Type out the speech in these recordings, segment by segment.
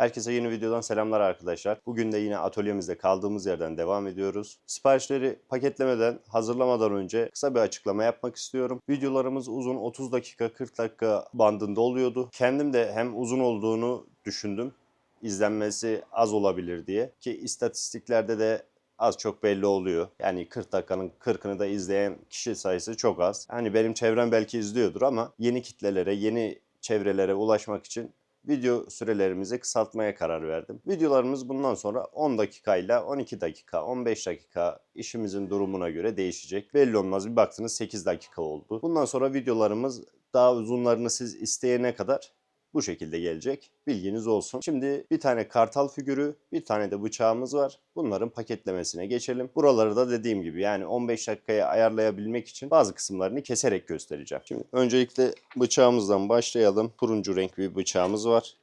Herkese yeni videodan selamlar arkadaşlar. Bugün de yine atölyemizde kaldığımız yerden devam ediyoruz. Siparişleri paketlemeden, hazırlamadan önce kısa bir açıklama yapmak istiyorum. Videolarımız uzun 30 dakika 40 dakika bandında oluyordu. Kendim de hem uzun olduğunu düşündüm. izlenmesi az olabilir diye ki istatistiklerde de az çok belli oluyor. Yani 40 dakikanın 40'ını da izleyen kişi sayısı çok az. Hani benim çevrem belki izliyordur ama yeni kitlelere, yeni çevrelere ulaşmak için video sürelerimizi kısaltmaya karar verdim. Videolarımız bundan sonra 10 dakikayla 12 dakika, 15 dakika işimizin durumuna göre değişecek. Belli olmaz bir baktınız 8 dakika oldu. Bundan sonra videolarımız daha uzunlarını siz isteyene kadar bu şekilde gelecek. Bilginiz olsun. Şimdi bir tane kartal figürü, bir tane de bıçağımız var. Bunların paketlemesine geçelim. Buraları da dediğim gibi yani 15 dakikaya ayarlayabilmek için bazı kısımlarını keserek göstereceğim. Şimdi öncelikle bıçağımızdan başlayalım. Turuncu renk bir bıçağımız var.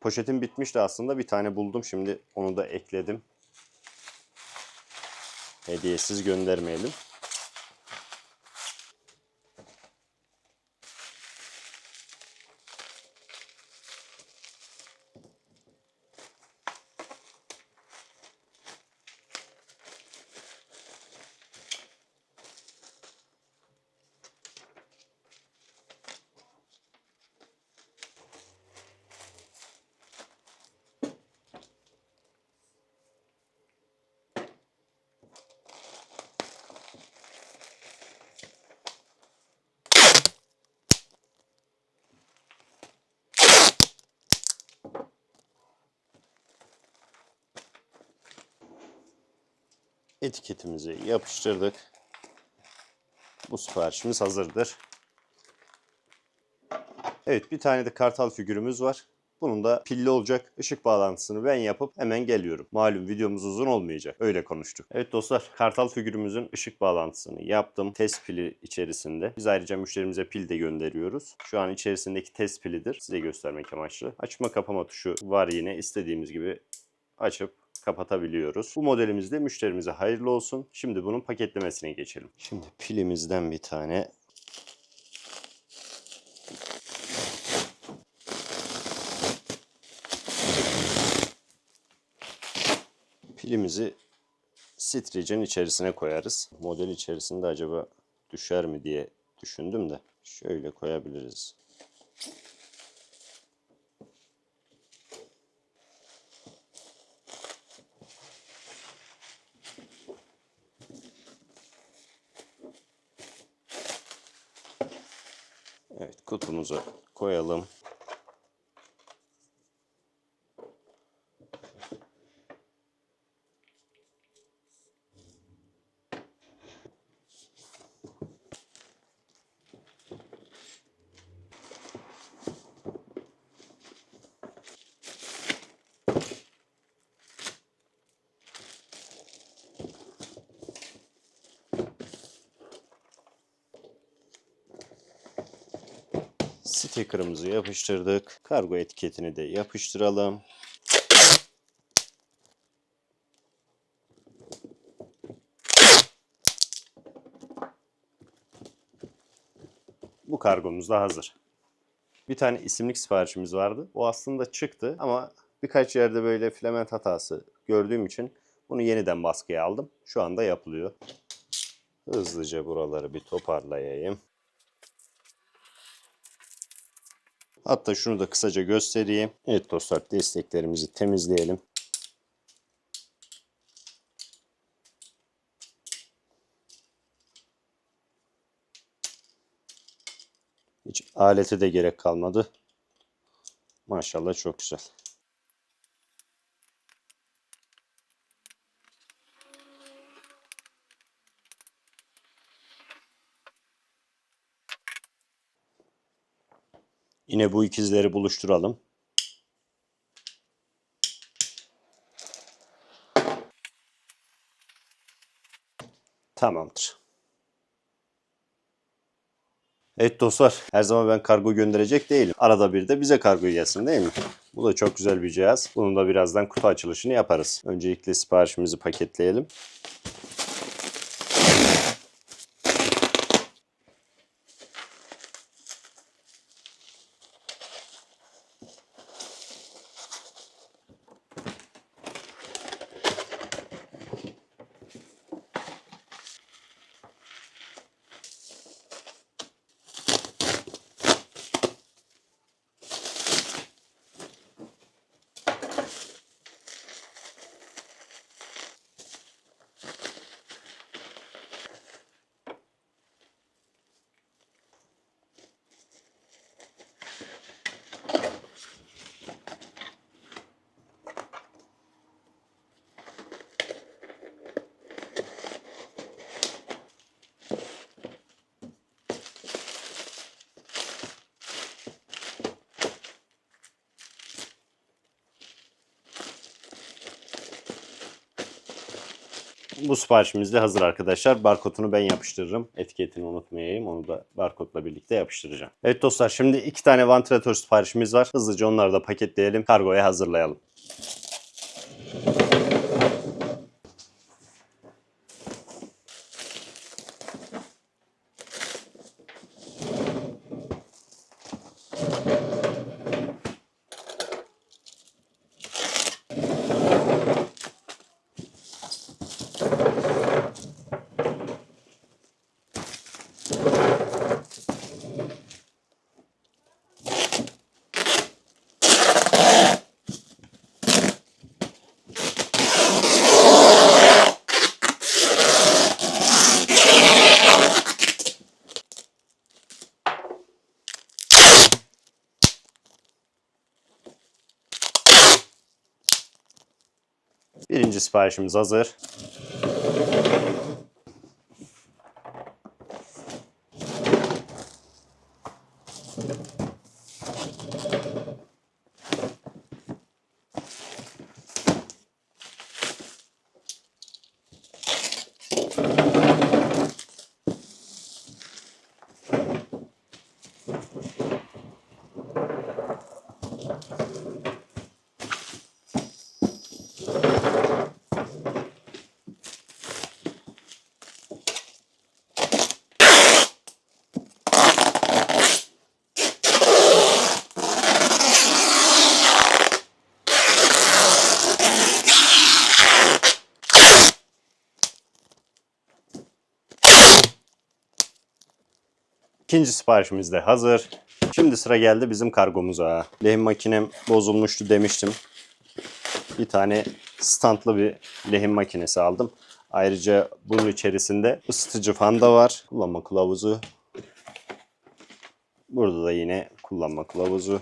Poşetim bitmişti aslında. Bir tane buldum. Şimdi onu da ekledim. Hediyesiz göndermeyelim. Etiketimizi yapıştırdık. Bu siparişimiz hazırdır. Evet bir tane de kartal figürümüz var. Bunun da pilli olacak. Işık bağlantısını ben yapıp hemen geliyorum. Malum videomuz uzun olmayacak. Öyle konuştuk. Evet dostlar kartal figürümüzün ışık bağlantısını yaptım. Test pili içerisinde. Biz ayrıca müşterimize pil de gönderiyoruz. Şu an içerisindeki test pilidir. Size göstermek amaçlı. Açma kapama tuşu var yine. istediğimiz gibi açıp kapatabiliyoruz. Bu modelimizde müşterimize hayırlı olsun. Şimdi bunun paketlemesine geçelim. Şimdi pilimizden bir tane pilimizi streçin içerisine koyarız. Model içerisinde acaba düşer mi diye düşündüm de şöyle koyabiliriz. Evet kutumuza koyalım. Sticker'ımızı yapıştırdık. Kargo etiketini de yapıştıralım. Bu kargomuz da hazır. Bir tane isimlik siparişimiz vardı. O aslında çıktı ama birkaç yerde böyle filament hatası gördüğüm için bunu yeniden baskıya aldım. Şu anda yapılıyor. Hızlıca buraları bir toparlayayım. Hatta şunu da kısaca göstereyim. Evet dostlar desteklerimizi temizleyelim. Hiç alete de gerek kalmadı. Maşallah çok güzel. Yine bu ikizleri buluşturalım. Tamamdır. Evet dostlar her zaman ben kargo gönderecek değilim. Arada bir de bize kargo gelsin değil mi? Bu da çok güzel bir cihaz. Bunun da birazdan kutu açılışını yaparız. Öncelikle siparişimizi paketleyelim. Bu siparişimiz de hazır arkadaşlar. Barkodunu ben yapıştırırım. Etiketini unutmayayım. Onu da barkodla birlikte yapıştıracağım. Evet dostlar şimdi iki tane vantilatör siparişimiz var. Hızlıca onları da paketleyelim. Kargoya hazırlayalım. Birinci siparişimiz hazır. İkinci siparişimiz de hazır. Şimdi sıra geldi bizim kargomuza. Lehim makinem bozulmuştu demiştim. Bir tane standlı bir lehim makinesi aldım. Ayrıca bunun içerisinde ısıtıcı fan da var. Kullanma kılavuzu. Burada da yine kullanma kılavuzu.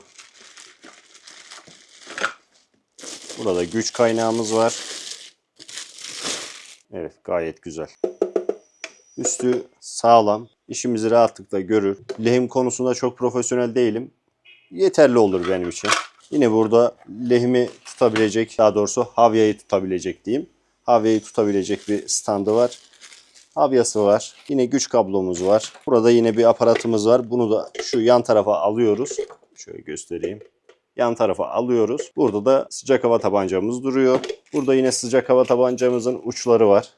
Burada güç kaynağımız var. Evet gayet güzel. Üstü sağlam. İşimizi rahatlıkla görür. Lehim konusunda çok profesyonel değilim. Yeterli olur benim için. Yine burada lehimi tutabilecek, daha doğrusu havyayı tutabilecek diyeyim. Havyayı tutabilecek bir standı var. Havyası var. Yine güç kablomuz var. Burada yine bir aparatımız var. Bunu da şu yan tarafa alıyoruz. Şöyle göstereyim. Yan tarafa alıyoruz. Burada da sıcak hava tabancamız duruyor. Burada yine sıcak hava tabancamızın uçları var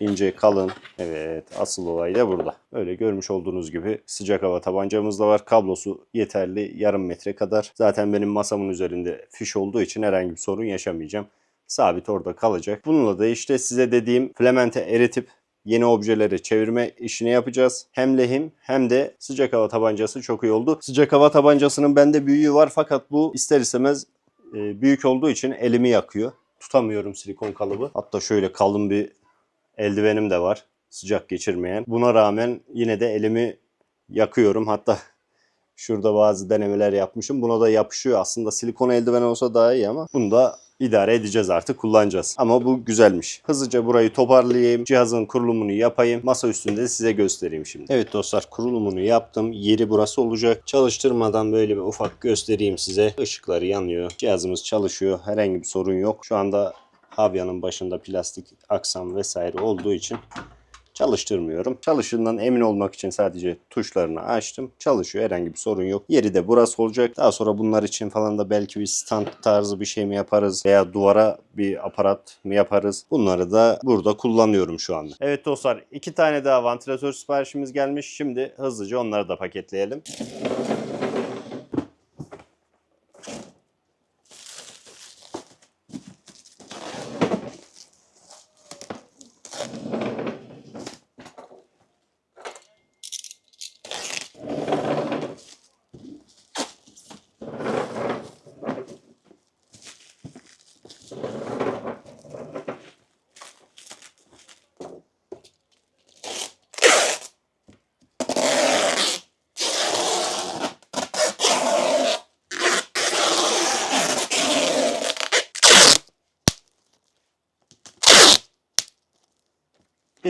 ince, kalın. Evet, asıl olay da burada. Öyle görmüş olduğunuz gibi sıcak hava tabancamız da var. Kablosu yeterli yarım metre kadar. Zaten benim masamın üzerinde fiş olduğu için herhangi bir sorun yaşamayacağım. Sabit orada kalacak. Bununla da işte size dediğim filemente eritip yeni objeleri çevirme işini yapacağız. Hem lehim hem de sıcak hava tabancası çok iyi oldu. Sıcak hava tabancasının bende büyüğü var fakat bu ister istemez e, büyük olduğu için elimi yakıyor. Tutamıyorum silikon kalıbı. Hatta şöyle kalın bir eldivenim de var. Sıcak geçirmeyen. Buna rağmen yine de elimi yakıyorum. Hatta şurada bazı denemeler yapmışım. Buna da yapışıyor. Aslında silikon eldiven olsa daha iyi ama bunu da idare edeceğiz artık kullanacağız. Ama bu güzelmiş. Hızlıca burayı toparlayayım. Cihazın kurulumunu yapayım. Masa üstünde size göstereyim şimdi. Evet dostlar kurulumunu yaptım. Yeri burası olacak. Çalıştırmadan böyle bir ufak göstereyim size. Işıkları yanıyor. Cihazımız çalışıyor. Herhangi bir sorun yok. Şu anda Havyanın başında plastik aksam vesaire olduğu için çalıştırmıyorum. Çalıştığından emin olmak için sadece tuşlarını açtım. Çalışıyor herhangi bir sorun yok. Yeri de burası olacak. Daha sonra bunlar için falan da belki bir stand tarzı bir şey mi yaparız veya duvara bir aparat mı yaparız? Bunları da burada kullanıyorum şu anda. Evet dostlar iki tane daha vantilatör siparişimiz gelmiş. Şimdi hızlıca onları da paketleyelim.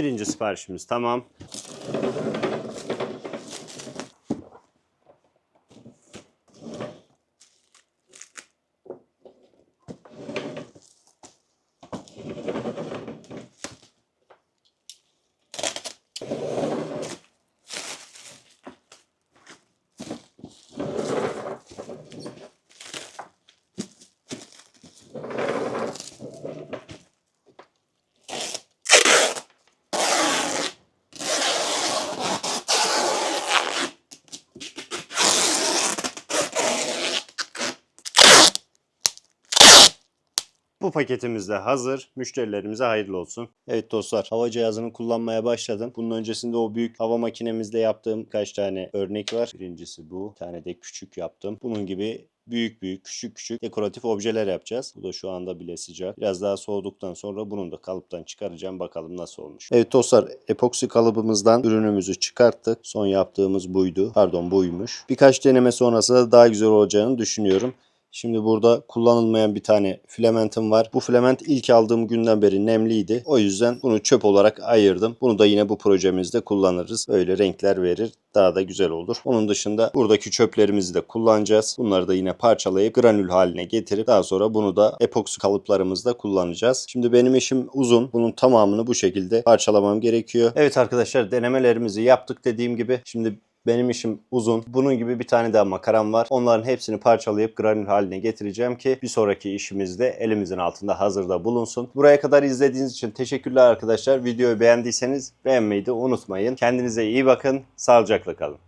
Birinci siparişimiz tamam. Bu paketimiz de hazır. Müşterilerimize hayırlı olsun. Evet dostlar hava cihazını kullanmaya başladım. Bunun öncesinde o büyük hava makinemizde yaptığım kaç tane örnek var. Birincisi bu. Bir tane de küçük yaptım. Bunun gibi büyük büyük küçük küçük dekoratif objeler yapacağız. Bu da şu anda bile sıcak. Biraz daha soğuduktan sonra bunun da kalıptan çıkaracağım. Bakalım nasıl olmuş. Evet dostlar epoksi kalıbımızdan ürünümüzü çıkarttık. Son yaptığımız buydu. Pardon buymuş. Birkaç deneme sonrası da daha güzel olacağını düşünüyorum. Şimdi burada kullanılmayan bir tane filamentim var. Bu filament ilk aldığım günden beri nemliydi. O yüzden bunu çöp olarak ayırdım. Bunu da yine bu projemizde kullanırız. Öyle renkler verir. Daha da güzel olur. Onun dışında buradaki çöplerimizi de kullanacağız. Bunları da yine parçalayıp granül haline getirip daha sonra bunu da epoksi kalıplarımızda kullanacağız. Şimdi benim işim uzun. Bunun tamamını bu şekilde parçalamam gerekiyor. Evet arkadaşlar denemelerimizi yaptık dediğim gibi. Şimdi benim işim uzun. Bunun gibi bir tane daha makaram var. Onların hepsini parçalayıp granül haline getireceğim ki bir sonraki işimizde elimizin altında hazırda bulunsun. Buraya kadar izlediğiniz için teşekkürler arkadaşlar. Videoyu beğendiyseniz beğenmeyi de unutmayın. Kendinize iyi bakın. Sağlıcakla kalın.